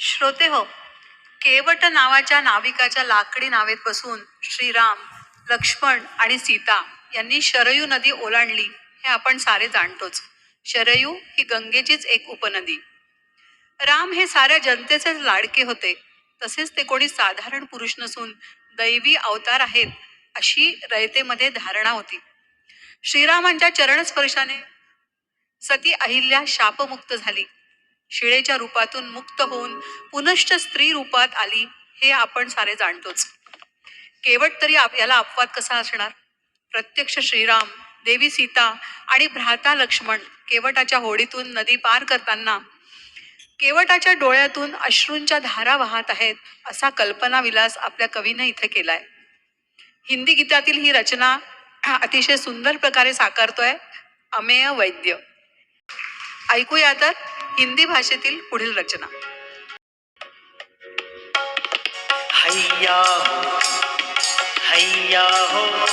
श्रोते हो केवट नावाच्या नाविकाच्या लाकडी नावेत बसून श्रीराम लक्ष्मण आणि सीता यांनी शरयू नदी ओलांडली हे आपण सारे जाणतोच. शरयू ही गंगेचीच एक उपनदी. राम हे साऱ्या जनतेचेच लाडके होते. तसेच ते कोणी साधारण पुरुष नसून दैवी अवतार आहेत अशी रयतेमध्ये धारणा होती. श्रीरामांच्या चरणस्पर्शाने सती अहिल्या शापमुक्त झाली. शिळेच्या रूपातून मुक्त होऊन पुनश्च स्त्री रूपात आली हे आपण सारे जाणतोच. केवट तरी आप याला अपवाद कसा असणार? प्रत्यक्ष श्रीराम देवी सीता आणि भ्राता लक्ष्मण केवटाच्या होडीतून नदी पार करताना केवटाच्या डोळ्यातून अश्रूंच्या धारा वाहत आहेत असा कल्पनाविलास आपल्या कवीनं इथे केलाय. हिंदी गीतातील ही रचना अतिशय सुंदर प्रकारे साकारतोय अमेय वैद्य. ऐकूया तर. हिंदी भाषेतील पुढील रचना. हैया हैया हो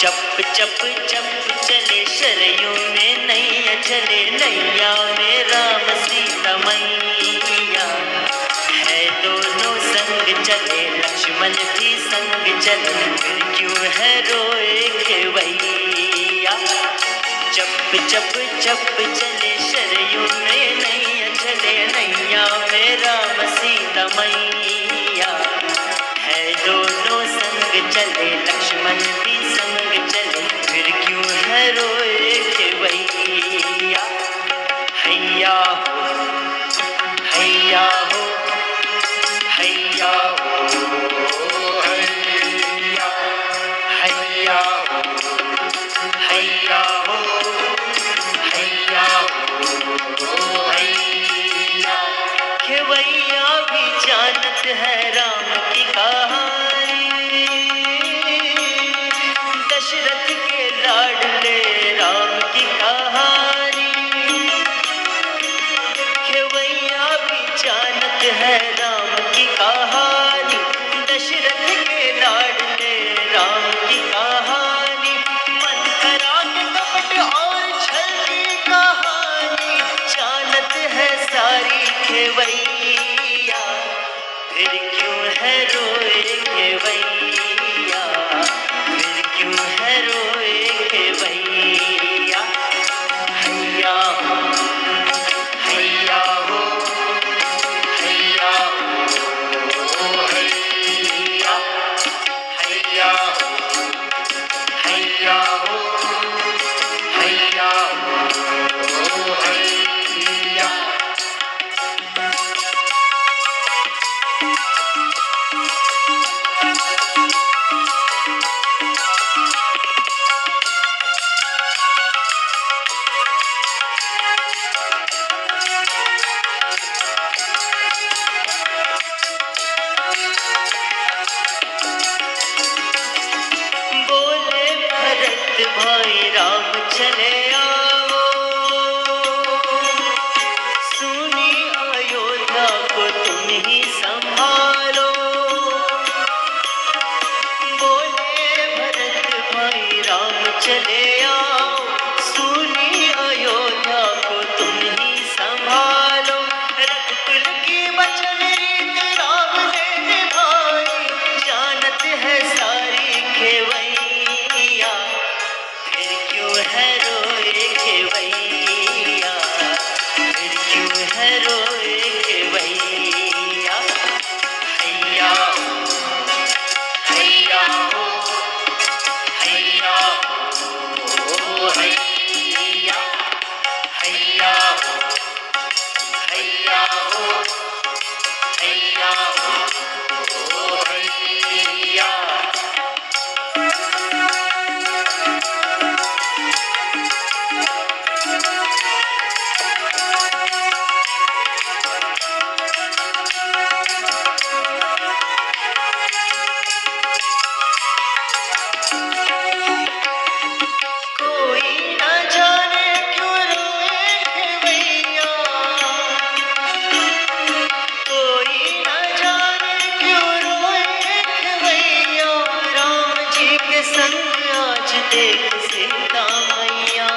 चप चप चप चले शरयू में नैया, चले नैया में राम सीता मैया क्यों है रोए खेवैया चप चप चप चले शरयू में नैया चले नैया में राम सीता मैया है दोनों संग चले लक्ष्मण भी வைத்து चले heroína. आज देख सीता मैया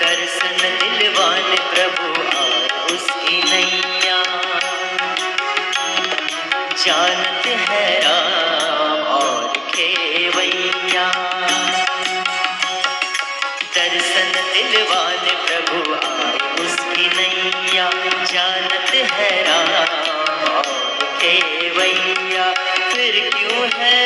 दर्शन दिलवान प्रभु और उसकी नैया जानत है राम और खेवैया दर्शन दिलवान प्रभु और उसकी नैया जानत है राम और खेवैया फिर क्यों है